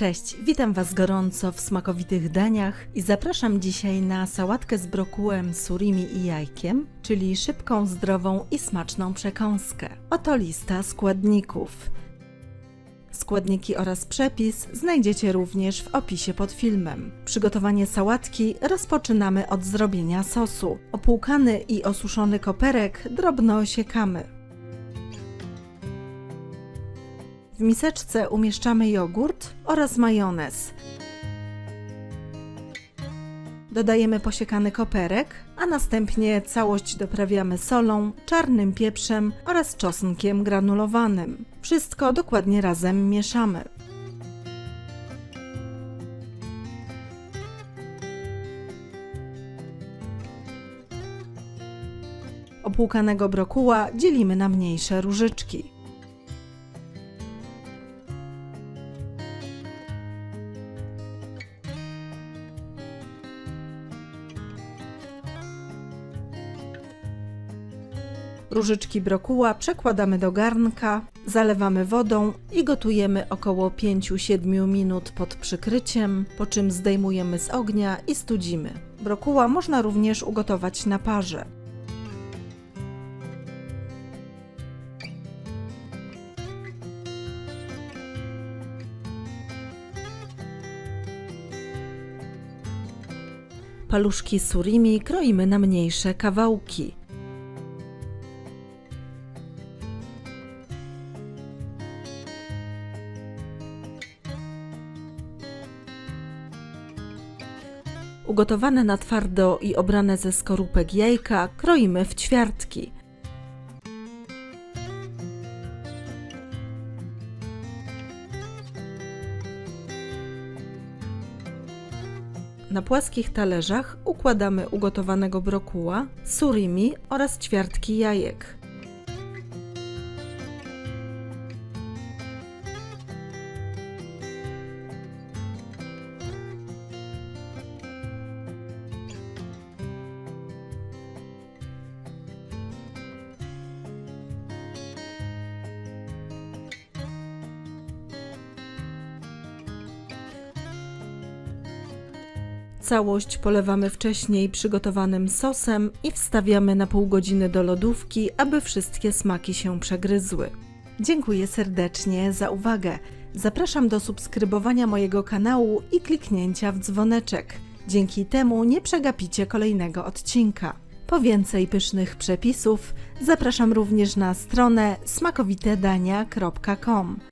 Cześć, witam Was gorąco w smakowitych daniach i zapraszam dzisiaj na sałatkę z brokułem, surimi i jajkiem, czyli szybką, zdrową i smaczną przekąskę. Oto lista składników. Składniki oraz przepis znajdziecie również w opisie pod filmem. Przygotowanie sałatki rozpoczynamy od zrobienia sosu. Opłukany i osuszony koperek drobno osiekamy. W miseczce umieszczamy jogurt oraz majonez. Dodajemy posiekany koperek, a następnie całość doprawiamy solą, czarnym pieprzem oraz czosnkiem granulowanym. Wszystko dokładnie razem mieszamy. Opłukanego brokuła dzielimy na mniejsze różyczki. Różyczki brokuła przekładamy do garnka, zalewamy wodą i gotujemy około 5-7 minut pod przykryciem, po czym zdejmujemy z ognia i studzimy. Brokuła można również ugotować na parze. Paluszki surimi kroimy na mniejsze kawałki. Ugotowane na twardo i obrane ze skorupek jajka kroimy w ćwiartki. Na płaskich talerzach układamy ugotowanego brokuła, surimi oraz ćwiartki jajek. Całość polewamy wcześniej przygotowanym sosem i wstawiamy na pół godziny do lodówki, aby wszystkie smaki się przegryzły. Dziękuję serdecznie za uwagę. Zapraszam do subskrybowania mojego kanału i kliknięcia w dzwoneczek. Dzięki temu nie przegapicie kolejnego odcinka. Po więcej pysznych przepisów zapraszam również na stronę smakowitedania.com.